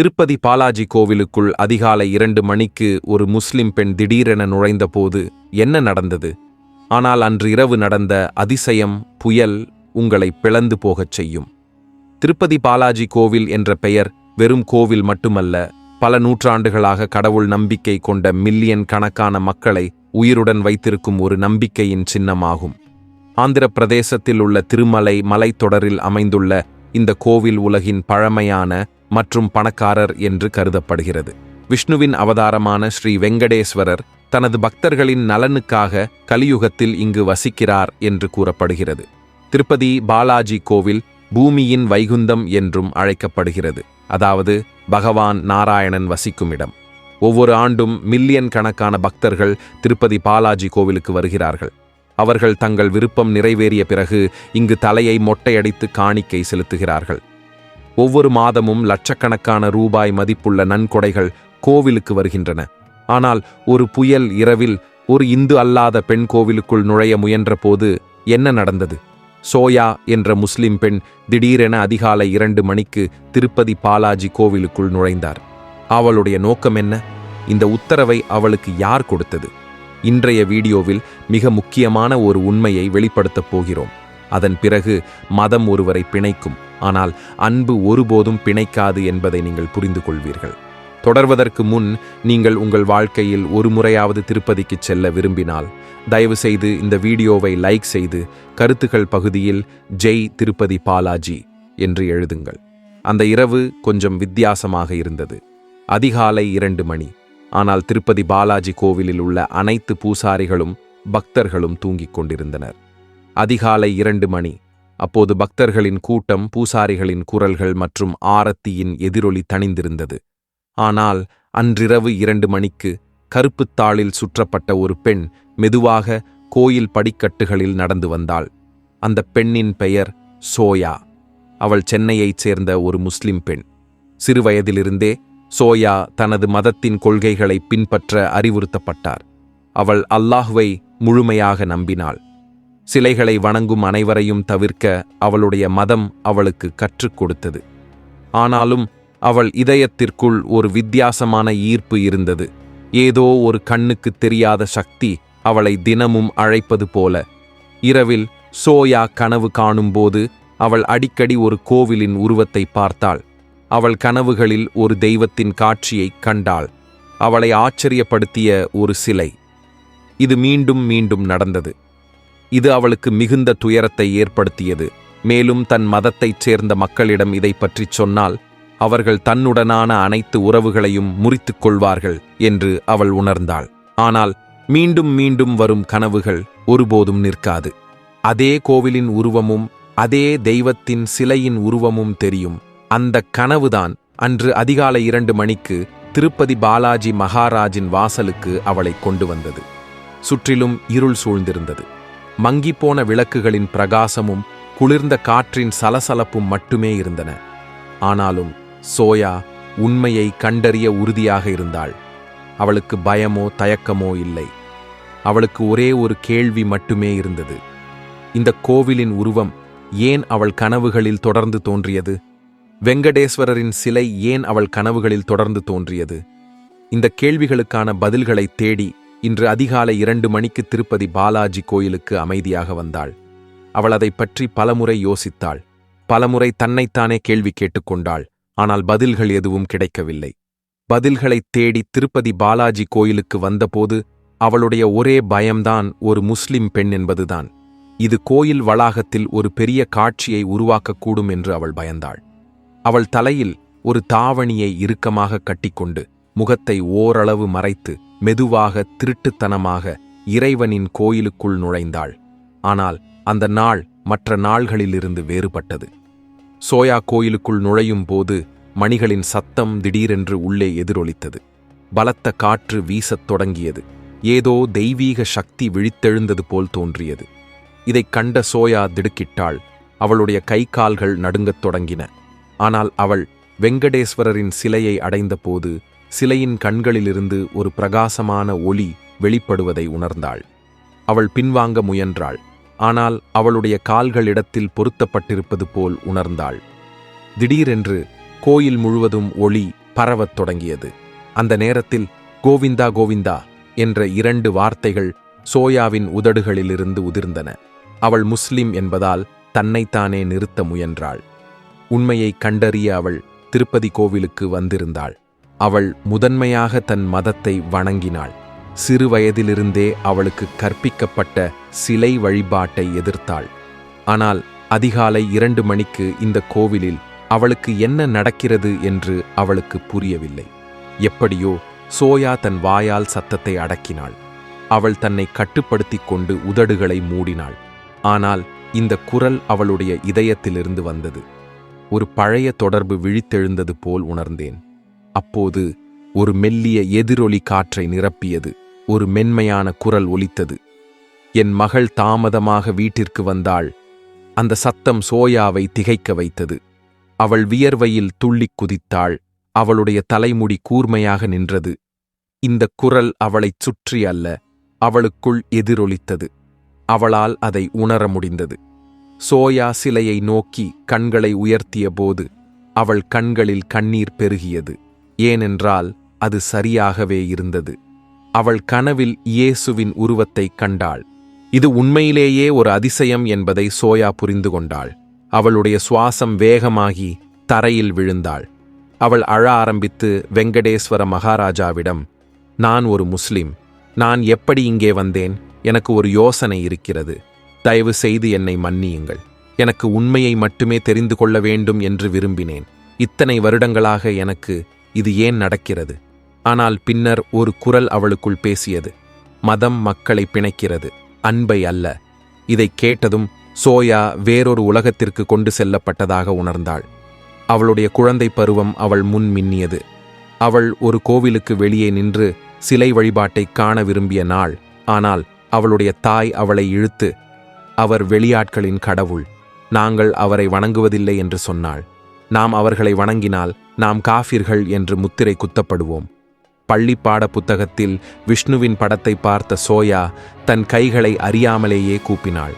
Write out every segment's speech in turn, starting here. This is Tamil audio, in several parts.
திருப்பதி பாலாஜி கோவிலுக்குள் அதிகாலை இரண்டு மணிக்கு ஒரு முஸ்லிம் பெண் திடீரென நுழைந்தபோது என்ன நடந்தது? ஆனால் அன்று இரவு நடந்த அதிசயம் புயல் உங்களை பிளந்து போகச் செய்யும். திருப்பதி பாலாஜி கோவில் என்ற பெயர் வெறும் கோவில் மட்டுமல்ல பல நூற்றாண்டுகளாக கடவுள் நம்பிக்கை கொண்ட மில்லியன் கணக்கான மக்களை உயிருடன் வைத்திருக்கும் ஒரு நம்பிக்கையின் சின்னமாகும். ஆந்திர பிரதேசத்தில் உள்ள திருமலை மலைத்தொடரில் அமைந்துள்ள இந்த கோவில் உலகின் பழமையான மற்றும் பணக்காரர் என்று கருதப்படுகிறது. விஷ்ணுவின் அவதாரமான ஸ்ரீ வெங்கடேஸ்வரர் தனது பக்தர்களின் நலனுக்காக கலியுகத்தில் இங்கு வசிக்கிறார் என்று கூறப்படுகிறது. திருப்பதி பாலாஜி கோவில் பூமியின் வைகுந்தம் என்றும் அழைக்கப்படுகிறது. அதாவது பகவான் நாராயணன் வசிக்கும் இடம். ஒவ்வொரு ஆண்டும் மில்லியன் கணக்கான பக்தர்கள் திருப்பதி பாலாஜி கோவிலுக்கு வருகிறார்கள். அவர்கள் தங்கள் விருப்பம் நிறைவேறிய பிறகு இங்கு தலையை மொட்டையடித்து காணிக்கை செலுத்துகிறார்கள். ஒவ்வொரு மாதமும் லட்சக்கணக்கான ரூபாய் மதிப்புள்ள நன்கொடைகள் கோவிலுக்கு வருகின்றன. ஆனால் ஒரு புயல் இரவில் ஒரு இந்து அல்லாத பெண் கோவிலுக்குள் நுழைய முயன்றபோது என்ன நடந்தது? சோயா என்ற முஸ்லிம் பெண் திடீரென அதிகாலை இரண்டு மணிக்கு திருப்பதி பாலாஜி கோவிலுக்குள் நுழைந்தார். அவளுடைய நோக்கம் என்ன? இந்த உத்தரவை அவளுக்கு யார் கொடுத்தது? இன்றைய வீடியோவில் மிக முக்கியமான ஒரு உண்மையை வெளிப்படுத்தப் போகிறோம். அதன் பிறகு மதம் ஒருவரை பிணைக்கும் ஆனால் அன்பு ஒருபோதும் பிணைக்காது என்பதை நீங்கள் புரிந்து கொள்வீர்கள். தொடர்வதற்கு முன் நீங்கள் உங்கள் வாழ்க்கையில் ஒரு முறையாவது திருப்பதிக்கு செல்ல விரும்பினால் தயவு செய்து இந்த வீடியோவை லைக் செய்து கருத்துக்கள் பகுதியில் ஜெய் திருப்பதி பாலாஜி என்று எழுதுங்கள். அந்த இரவு கொஞ்சம் வித்தியாசமாக இருந்தது. அதிகாலை இரண்டு மணி. ஆனால் திருப்பதி பாலாஜி கோவிலில் உள்ள அனைத்து பூசாரிகளும் பக்தர்களும் தூங்கிக் கொண்டிருந்தனர். அதிகாலை இரண்டு மணி. அப்போது பக்தர்களின் கூட்டம் பூசாரிகளின் குரல்கள் மற்றும் ஆரத்தியின் எதிரொலி தணிந்திருந்தது. ஆனால் அன்றிரவு இரண்டு மணிக்கு கருப்புத் தாளில் சுற்றப்பட்ட ஒரு பெண் மெதுவாக கோயில் படிக்கட்டுகளில் நடந்து வந்தாள். அந்த பெண்ணின் பெயர் சோயா. அவள் சென்னையைச் சேர்ந்த ஒரு முஸ்லிம் பெண். சிறுவயதிலிருந்தே சோயா தனது மதத்தின் கொள்கைகளை பின்பற்ற அறிவுறுத்தப்பட்டார். அவள் அல்லாஹுவை முழுமையாக நம்பினாள். சிலைகளை வணங்கும் அனைவரையும் தவிர்க்க அவளுடைய மதம் அவளுக்கு கற்றுக் கொடுத்தது. ஆனாலும் அவள் இதயத்திற்குள் ஒரு வித்தியாசமான ஈர்ப்பு இருந்தது. ஏதோ ஒரு கண்ணுக்கு தெரியாத சக்தி அவளை தினமும் அழைப்பது போல. இரவில் சோயா கனவு காணும்போது அவள் அடிக்கடி ஒரு கோவிலின் உருவத்தை பார்த்தாள். அவள் கனவுகளில் ஒரு தெய்வத்தின் காட்சியைக் கண்டாள். அவளை ஆச்சரியப்படுத்திய ஒரு சிலை. இது மீண்டும் மீண்டும் நடந்தது. இது அவளுக்கு மிகுந்த துயரத்தை ஏற்படுத்தியது. மேலும் தன் மதத்தைச் சேர்ந்த மக்களிடம் இதை பற்றிச் சொன்னால் அவர்கள் தன்னுடனான அனைத்து உறவுகளையும் முறித்துக் கொள்வார்கள் என்று அவள் உணர்ந்தாள். ஆனால் மீண்டும் மீண்டும் வரும் கனவுகள் ஒருபோதும் நிற்காது. அதே கோவிலின் உருவமும் அதே தெய்வத்தின் சிலையின் உருவமும் தெரியும். அந்த கனவுதான் அன்று அதிகாலை இரண்டு மணிக்கு திருப்பதி பாலாஜி மகாராஜின் வாசலுக்கு அவளை கொண்டு வந்தது. சுற்றிலும் இருள் சூழ்ந்திருந்தது. மங்கிப்போன விளக்குகளின் பிரகாசமும் குளிர்ந்த காற்றின் சலசலப்பும் மட்டுமே இருந்தன. ஆனாலும் சோயா உண்மையை கண்டறிய உறுதியாக இருந்தாள். அவளுக்கு பயமோ தயக்கமோ இல்லை. அவளுக்கு ஒரே ஒரு கேள்வி மட்டுமே இருந்தது. இந்த கோவிலின் உருவம் ஏன் அவள் கனவுகளில் தொடர்ந்து தோன்றியது? வெங்கடேஸ்வரரின் சிலை ஏன் அவள் கனவுகளில் தொடர்ந்து தோன்றியது? இந்த கேள்விகளுக்கான பதில்களை தேடி இன்று அதிகாலை இரண்டு மணிக்கு திருப்பதி பாலாஜி கோயிலுக்கு அமைதியாக வந்தாள். அவள் அதை பற்றி பலமுறை யோசித்தாள். பலமுறை தன்னைத்தானே கேள்வி கேட்டுக்கொண்டாள். ஆனால் பதில்கள் எதுவும் கிடைக்கவில்லை. பதில்களைத் தேடி திருப்பதி பாலாஜி கோயிலுக்கு வந்தபோது அவளுடைய ஒரே பயம்தான் ஒரு முஸ்லிம் பெண் என்பதுதான். இது கோயில் வளாகத்தில் ஒரு பெரிய காட்சியை உருவாக்கக்கூடும் என்று அவள் பயந்தாள். அவள் தலையில் ஒரு தாவணியை இறுக்கமாக கட்டிக்கொண்டு முகத்தை ஓரளவு மறைத்து மெதுவாக திருட்டுத்தனமாக இறைவனின் கோயிலுக்குள் நுழைந்தாள். ஆனால் அந்த நாள் மற்ற நாள்களிலிருந்து வேறுபட்டது. சோயா கோயிலுக்குள் நுழையும் போது மணிகளின் சத்தம் திடீரென்று உள்ளே எதிரொலித்தது. பலத்த காற்று வீசத் தொடங்கியது. ஏதோ தெய்வீக சக்தி விழித்தெழுந்தது போல் தோன்றியது. இதைக் கண்ட சோயா திடுக்கிட்டாள். அவளுடைய கை கால்கள் நடுங்கத் தொடங்கின. ஆனால் அவள் வெங்கடேஸ்வரரின் சிலையை அடைந்தபோது சிலையின் கண்களிலிருந்து ஒரு பிரகாசமான ஒளி வெளிப்படுவதை உணர்ந்தாள். அவள் பின்வாங்க முயன்றாள். ஆனால் அவளுடைய கால்களிடத்தில் பொருத்தப்பட்டிருப்பது போல் உணர்ந்தாள். திடீரென்று கோயில் முழுவதும் ஒளி பரவத் தொடங்கியது. அந்த நேரத்தில் கோவிந்தா கோவிந்தா என்ற இரண்டு வார்த்தைகள் சோயாவின் உதடுகளிலிருந்து உதிர்ந்தன. அவள் முஸ்லிம் என்பதால் தன்னைத்தானே நிறுத்த முயன்றாள். உண்மையை கண்டறிய அவள் திருப்பதி கோவிலுக்கு வந்திருந்தாள். அவள் முதன்மையாக தன் மதத்தை வணங்கினாள். சிறு வயதிலிருந்தே அவளுக்கு கற்பிக்கப்பட்ட சிலை வழிபாட்டை எதிர்த்தாள். ஆனால் அதிகாலை இரண்டு மணிக்கு இந்த கோவிலில் அவளுக்கு என்ன நடக்கிறது என்று அவளுக்கு புரியவில்லை. எப்படியோ சோயா தன் வாயால் சத்தத்தை அடக்கினாள். அவள் தன்னை கட்டுப்படுத்திக் கொண்டு உதடுகளை மூடினாள். ஆனால் இந்த குரல் அவளுடைய இதயத்திலிருந்து வந்தது. ஒரு பழைய தொடர்பு விழித்தெழுந்தது போல் உணர்ந்தேன். அப்போது ஒரு மெல்லிய எதிரொலி காற்றை நிரப்பியது. ஒரு மென்மையான குரல் ஒலித்தது. என் மகள் தாமதமாக வீட்டிற்கு வந்தாள். அந்த சத்தம் சோயாவை திகைக்க வைத்தது. அவள் வியர்வையில் துள்ளிக் குதித்தாள். அவளுடைய தலைமுடி கூர்மையாக நின்றது. இந்த குரல் அவளைச் சுற்றி அல்ல அவளுக்குள் எதிரொலித்தது. அவளால் அதை உணர முடிந்தது. சோயா சிலையை நோக்கி கண்களை உயர்த்திய போது அவள் கண்களில் கண்ணீர் பெருகியது. ஏனென்றால் அது சரியாகவே இருந்தது. அவள் கனவில் இயேசுவின் உருவத்தைக் கண்டாள். இது உண்மையிலேயே ஒரு அதிசயம் என்பதை சோயா புரிந்து கொண்டாள். அவளுடைய சுவாசம் வேகமாகி தரையில் விழுந்தாள். அவள் அழ ஆரம்பித்து வெங்கடேஸ்வர மகாராஜாவிடம் நான் ஒரு முஸ்லிம். நான் எப்படி இங்கே வந்தேன்? எனக்கு ஒரு யோசனை இருக்கிறது. தயவு செய்து என்னை மன்னியுங்கள். எனக்கு உண்மையை மட்டுமே தெரிந்து கொள்ள வேண்டும் என்று விரும்பினேன். இத்தனை வருடங்களாக எனக்கு இது ஏன் நடக்கிறது? ஆனால் பின்னர் ஒரு குரல் அவளுக்குள் பேசியது. மதம் மக்களை பிணைக்கிறது. அன்பை அல்ல. இதை கேட்டதும் சோயா வேறொரு உலகத்திற்கு கொண்டு செல்லப்பட்டதாக உணர்ந்தாள். அவளுடைய குழந்தை பருவம் அவள் முன் மின்னியது. அவள் ஒரு கோவிலுக்கு வெளியே நின்று சிலை வழிபாட்டை காண விரும்பிய நாள். ஆனால் அவளுடைய தாய் அவளை இழுத்து அவர் வெளியாட்களின் கடவுள். நாங்கள் அவரை வணங்குவதில்லை என்று சொன்னாள். நாம் அவர்களை வணங்கினால் நாம் காஃபிர்கள் என்று முத்திரை குத்தப்படுவோம். பள்ளி பாட புத்தகத்தில் விஷ்ணுவின் படத்தை பார்த்த சோயா தன் கைகளை அறியாமலேயே கூப்பினாள்.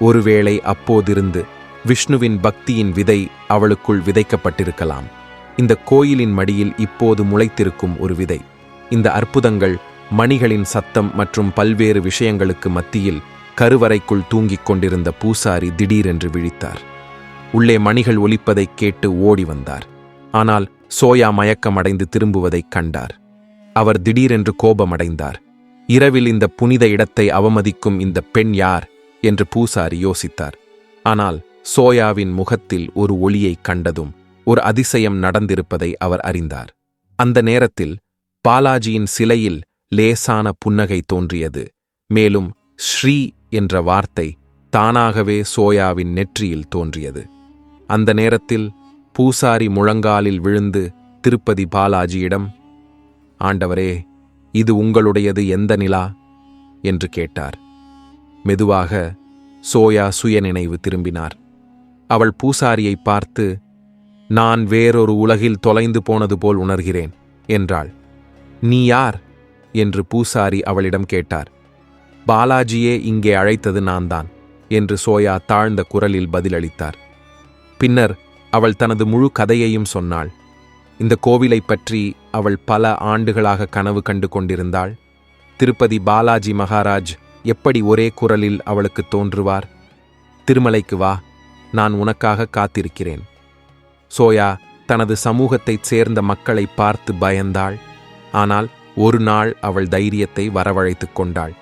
ஒருவேளை அப்போதிருந்து விஷ்ணுவின் பக்தியின் விதை அவளுக்குள் விதைக்கப்பட்டிருக்கலாம். இந்த கோயிலின் மடியில் இப்போது முளைத்திருக்கும் ஒரு விதை. இந்த அற்புதங்கள் மணிகளின் சத்தம் மற்றும் பல்வேறு விஷயங்களுக்கு மத்தியில் கருவறைக்குள் தூங்கிக் கொண்டிருந்த பூசாரி திடீரென்று விழித்தார். உள்ளே மணிகள் ஒலிப்பதைக் கேட்டு ஓடி வந்தார். ஆனால் சோயா மயக்கமடைந்து திரும்புவதைக் கண்டார். அவர் திடீரென்று கோபமடைந்தார். இரவில் இந்த புனித இடத்தை அவமதிக்கும் இந்த பெண் யார்? என்று பூசாரி யோசித்தார். ஆனால் சோயாவின் முகத்தில் ஒரு ஒளியைக் கண்டதும் ஒரு அதிசயம் நடந்திருப்பதை அவர் அறிந்தார். அந்த நேரத்தில் பாலாஜியின் சிலையில் லேசான புன்னகை தோன்றியது. மேலும் ஸ்ரீ என்ற வார்த்தை தானாகவே சோயாவின் நெற்றியில் தோன்றியது. அந்த நேரத்தில் பூசாரி முழங்காலில் விழுந்து திருப்பதி பாலாஜியிடம் ஆண்டவரே இது உங்களுடையது எந்த நிலா? என்று கேட்டார். மெதுவாக சோயா சுயநினைவு திரும்பினார். அவள் பூசாரியை பார்த்து நான் வேறொரு உலகில் தொலைந்து போனது போல் உணர்கிறேன் என்றாள். நீ யார்? என்று பூசாரி அவளிடம் கேட்டார். பாலாஜியே இங்கே அழைத்தது நான்தான் என்று சோயா தாழ்ந்த குரலில் பதிலளித்தார். பின்னர் அவள் தனது முழு கதையையும் சொன்னாள். இந்த கோவிலைப் பற்றி அவள் பல ஆண்டுகளாக கனவு கண்டு கொண்டிருந்தாள். திருப்பதி பாலாஜி மகாராஜ் எப்படி ஒரே குரலில் அவளுக்கு தோன்றுவார்? திருமலைக்கு வா நான் உனக்காக காத்திருக்கிறேன். சோயா தனது சமூகத்தைச் சேர்ந்த மக்களை பார்த்து பயந்தாள். ஆனால் ஒரு நாள் அவள் தைரியத்தை வரவழைத்துக் கொண்டாள்.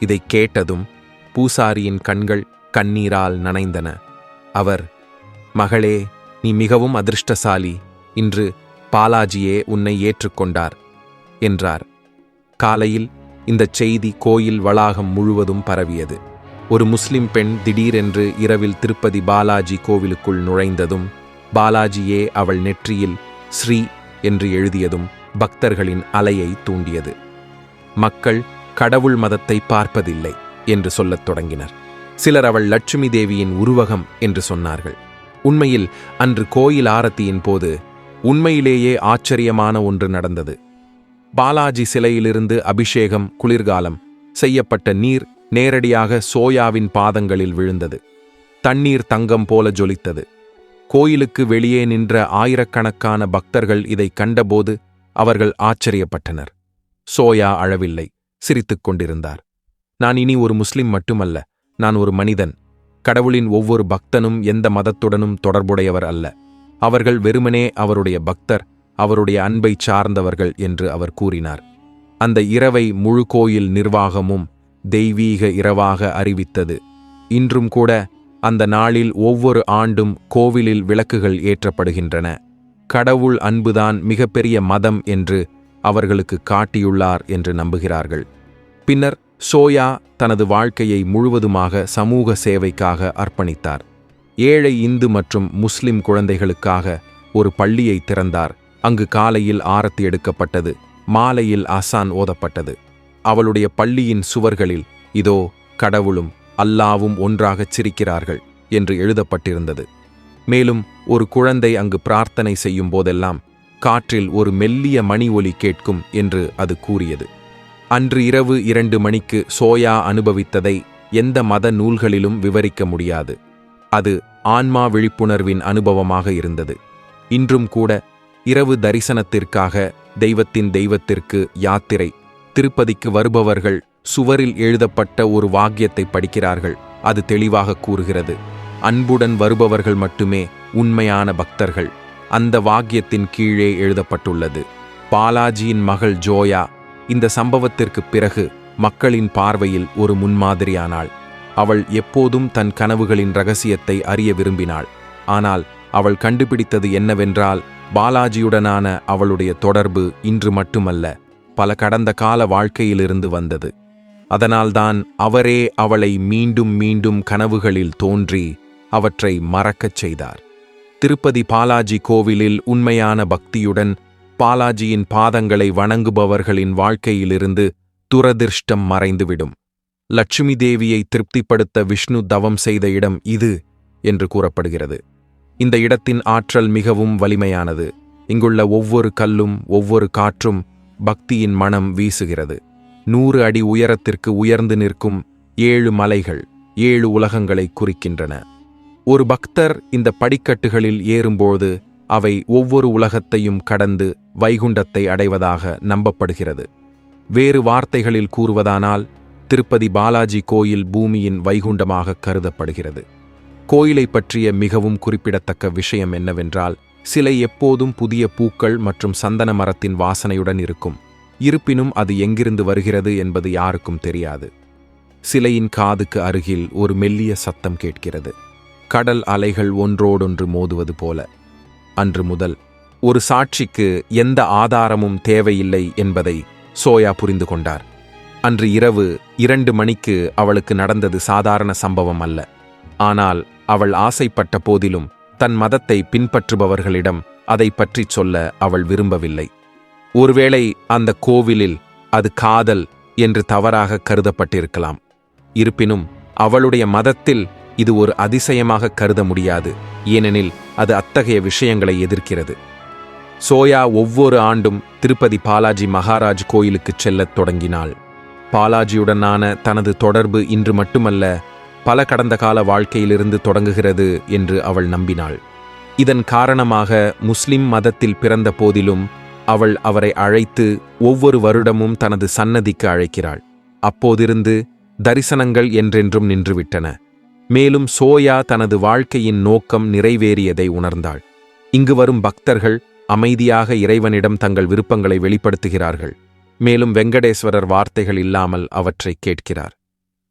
இதை கேட்டதும் பூசாரியின் கண்கள் கண்ணீரால் நனைந்தன. அவர் மகளே நீ மிகவும் அதிர்ஷ்டசாலி. இன்று பாலாஜியே உன்னை ஏற்றுக்கொண்டார் என்றார். காலையில் இந்தச் செய்தி கோயில் வளாகம் முழுவதும் பரவியது. ஒரு முஸ்லிம் பெண் திடீரென்று இரவில் திருப்பதி பாலாஜி கோவிலுக்குள் நுழைந்ததும் பாலாஜியே அவள் நெற்றியில் ஸ்ரீ என்று எழுதியதும் பக்தர்களின் அலையை தூண்டியது. மக்கள் கடவுள் மதத்தை பார்ப்பதில்லை என்று சொல்லத் தொடங்கினர். சிலர் அவள் லட்சுமி தேவியின் உருவகம் என்று சொன்னார்கள். உண்மையில் அன்று கோயில் ஆரத்தியின் போது உண்மையிலேயே ஆச்சரியமான ஒன்று நடந்தது. பாலாஜி சிலையிலிருந்து அபிஷேகம் குளிர்காலம் செய்யப்பட்ட நீர் நேரடியாக சோயாவின் பாதங்களில் விழுந்தது. தண்ணீர் தங்கம் போல ஜொலித்தது. கோயிலுக்கு வெளியே நின்ற ஆயிரக்கணக்கான பக்தர்கள் இதை கண்டபோது அவர்கள் ஆச்சரியப்பட்டனர். சோயா அழவில்லை. சிரித்துக் கொண்டிருந்தார். நான் இனி ஒரு முஸ்லிம் மட்டுமல்ல நான் ஒரு மனிதன். கடவுளின் ஒவ்வொரு பக்தனும் எந்த மதத்துடனும் தொடர்புடையவர் அல்ல. அவர்கள் வெறுமனே அவருடைய பக்தர் அவருடைய அன்பை சார்ந்தவர்கள் என்று அவர் கூறினார். அந்த இரவை முழு கோயில் நிர்வாகமும் தெய்வீக இரவாக அறிவித்தது. இன்றும் கூட அந்த நாளில் ஒவ்வொரு ஆண்டும் கோவிலில் விளக்குகள் ஏற்றப்படுகின்றன. கடவுள் அன்புதான் மிகப்பெரிய மதம் என்று அவர்களுக்கு காட்டியுள்ளார் என்று நம்புகிறார்கள். பின்னர் சோயா தனது வாழ்க்கையை முழுவதுமாக சமூக சேவைக்காக அர்ப்பணித்தார். ஏழை இந்து மற்றும் முஸ்லிம் குழந்தைகளுக்காக ஒரு பள்ளியை திறந்தார். அங்கு காலையில் ஆரத்தி எடுக்கப்பட்டது மாலையில் ஆசான் ஓதப்பட்டது. அவளுடைய பள்ளியின் சுவர்களில் இதோ கடவுளும் அல்லாவும் ஒன்றாகச் சிரிக்கிறார்கள் என்று எழுதப்பட்டிருந்தது. மேலும் ஒரு குழந்தை அங்கு பிரார்த்தனை செய்யும் போதெல்லாம் காற்றில் ஒரு மெல்லிய மணி ஒலி கேட்கும் என்று அது கூறியது. அன்று இரவு இரண்டு மணிக்கு சோயா அனுபவித்ததை எந்த மத நூல்களிலும் விவரிக்க முடியாது. அது ஆன்மா விழிப்புணர்வின் அனுபவமாக இருந்தது. இன்றும் கூட இரவு தரிசனத்திற்காக தெய்வத்தின் தெய்வத்திற்கு யாத்திரை திருப்பதிக்கு வருபவர்கள் சுவரில் எழுதப்பட்ட ஒரு வாக்கியத்தை படிக்கிறார்கள் அது தெளிவாக கூறுகிறது. அன்புடன் வருபவர்கள் மட்டுமே உண்மையான பக்தர்கள். அந்த வாக்கியத்தின் கீழே எழுதப்பட்டுள்ளது. பாலாஜியின் மகள் ஜோயா இந்த சம்பவத்திற்குப் பிறகு மக்களின் பார்வையில் ஒரு முன்மாதிரியானாள். அவள் எப்போதும் தன் கனவுகளின் ரகசியத்தை அறிய விரும்பினாள். ஆனால் அவள் கண்டுபிடித்தது என்னவென்றால் பாலாஜியுடனான அவளுடைய தொடர்பு இன்று மட்டுமல்ல பல கடந்த கால வாழ்க்கையிலிருந்து வந்தது. அதனால்தான் அவரே அவளை மீண்டும் மீண்டும் கனவுகளில் தோன்றி அவற்றை மறக்கச் செய்தார். திருப்பதி பாலாஜி கோவிலில் உண்மையான பக்தியுடன் பாலாஜியின் பாதங்களை வணங்குபவர்களின் வாழ்க்கையிலிருந்து துரதிர்ஷ்டம் மறைந்துவிடும். லட்சுமி தேவியை திருப்திப்படுத்த விஷ்ணு தவம் செய்த இடம் இது என்று கூறப்படுகிறது. இந்த இடத்தின் ஆற்றல் மிகவும் வலிமையானது. இங்குள்ள ஒவ்வொரு கல்லும் ஒவ்வொரு காற்றும் பக்தியின் மனம் வீசுகிறது. நூறு அடி உயரத்திற்கு உயர்ந்து நிற்கும் ஏழு மலைகள் ஏழு உலகங்களை குறிக்கின்றன. ஒரு பக்தர் இந்த படிக்கட்டுகளில் ஏறும்போது அவை ஒவ்வொரு உலகத்தையும் கடந்து வைகுண்டத்தை அடைவதாக நம்பப்படுகிறது. வேறு வார்த்தைகளில் கூறுவதானால் திருப்பதி பாலாஜி கோயில் பூமியின் வைகுண்டமாக கருதப்படுகிறது. கோயிலை பற்றிய மிகவும் குறிப்பிடத்தக்க விஷயம் என்னவென்றால் சிலை எப்போதும் புதிய பூக்கள் மற்றும் சந்தன மரத்தின் வாசனையுடன் இருக்கும். இருப்பினும் அது எங்கிருந்து வருகிறது என்பது யாருக்கும் தெரியாது. சிலையின் காதுக்கு அருகில் ஒரு மெல்லிய சத்தம் கேட்கிறது. கடல் அலைகள் ஒன்றோடொன்று மோதுவது போல. அன்று முதல் ஒரு சாட்சிக்கு எந்த ஆதாரமும் தேவையில்லை என்பதை சோயா புரிந்து கொண்டார். அன்று இரவு இரண்டு மணிக்கு அவளுக்கு நடந்தது சாதாரண சம்பவம் அல்ல. ஆனால் அவள் ஆசைப்பட்ட போதிலும் தன் மதத்தை பின்பற்றுபவர்களிடம் அதை பற்றி சொல்ல அவள் விரும்பவில்லை. ஒருவேளை அந்த கோவிலில் அது காதல் என்று தவறாக கருதப்பட்டிருக்கலாம். இருப்பினும் அவளுடைய மதத்தில் இது ஒரு அதிசயமாக கருத முடியாது ஏனெனில் அது அத்தகைய விஷயங்களை எதிர்க்கிறது. சோயா ஒவ்வொரு ஆண்டும் திருப்பதி பாலாஜி மகாராஜ் கோயிலுக்குச் செல்லத் தொடங்கினாள். பாலாஜியுடனான தனது தொடர்பு இன்று மட்டுமல்ல பல கடந்த கால வாழ்க்கையிலிருந்து தொடங்குகிறது என்று அவள் நம்பினாள். இதன் காரணமாக முஸ்லிம் மதத்தில் பிறந்த போதிலும் அவள் அவரை அழைத்து ஒவ்வொரு வருடமும் தனது சன்னதிக்கு அழைக்கிறாள். அப்போதிருந்து தரிசனங்கள் என்றென்றும் நின்றுவிட்டன. மேலும் சோயா தனது வாழ்க்கையின் நோக்கம் நிறைவேறியதை உணர்ந்தாள். இங்கு வரும் பக்தர்கள் அமைதியாக இறைவனிடம் தங்கள் விருப்பங்களை வெளிப்படுத்துகிறார்கள். மேலும் வெங்கடேஸ்வரர் வார்த்தைகள் இல்லாமல் அவற்றை கேட்கிறார்.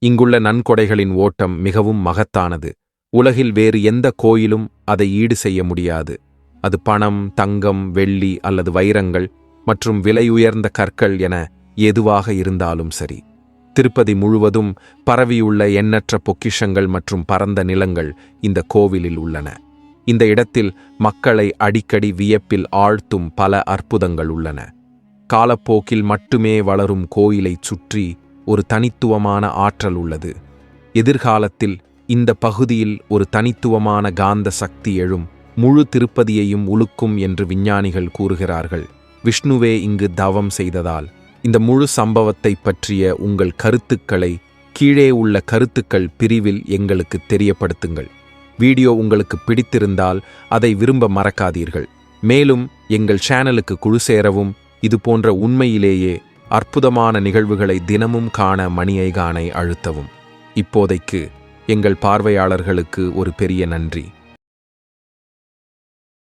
இங்குள்ள நன்கொடைகளின் ஓட்டம் மிகவும் மகத்தானது. உலகில் வேறு எந்த கோயிலும் அதை ஈடு செய்ய முடியாது. அது பணம் தங்கம் வெள்ளி அல்லது வைரங்கள் மற்றும் விலையுயர்ந்த கற்கள் என எதுவாக இருந்தாலும் சரி. திருப்பதி முழுவதும் பரவியுள்ள எண்ணற்ற பொக்கிஷங்கள் மற்றும் பரந்த நிலங்கள் இந்த கோவிலில் உள்ளன. இந்த இடத்தில் மக்களை அடிக்கடி வியப்பில் ஆழ்த்தும் பல அற்புதங்கள் உள்ளன. காலப்போக்கில் மட்டுமே வளரும் கோயிலைச் சுற்றி ஒரு தனித்துவமான ஆற்றல் உள்ளது. எதிர்காலத்தில் இந்த பகுதியில் ஒரு தனித்துவமான காந்த சக்தி எழும் முழு திருப்பதியையும் உழுக்கும் என்று விஞ்ஞானிகள் கூறுகிறார்கள். விஷ்ணுவே இங்கு தவம் செய்ததால் இந்த முழு சம்பவத்தை பற்றிய உங்கள் கருத்துக்களை கீழே உள்ள கருத்துக்கள் பிரிவில் எங்களுக்கு தெரியப்படுத்துங்கள். வீடியோ உங்களுக்கு பிடித்திருந்தால் அதை விரும்ப மறக்காதீர்கள். மேலும் எங்கள் சேனலுக்கு குழு சேரவும் இது போன்ற உண்மையிலேயே அற்புதமான நிகழ்வுகளை தினமும் காண மணியைகானை அழுத்தவும். இப்போதைக்கு எங்கள் பார்வையாளர்களுக்கு ஒரு பெரிய நன்றி.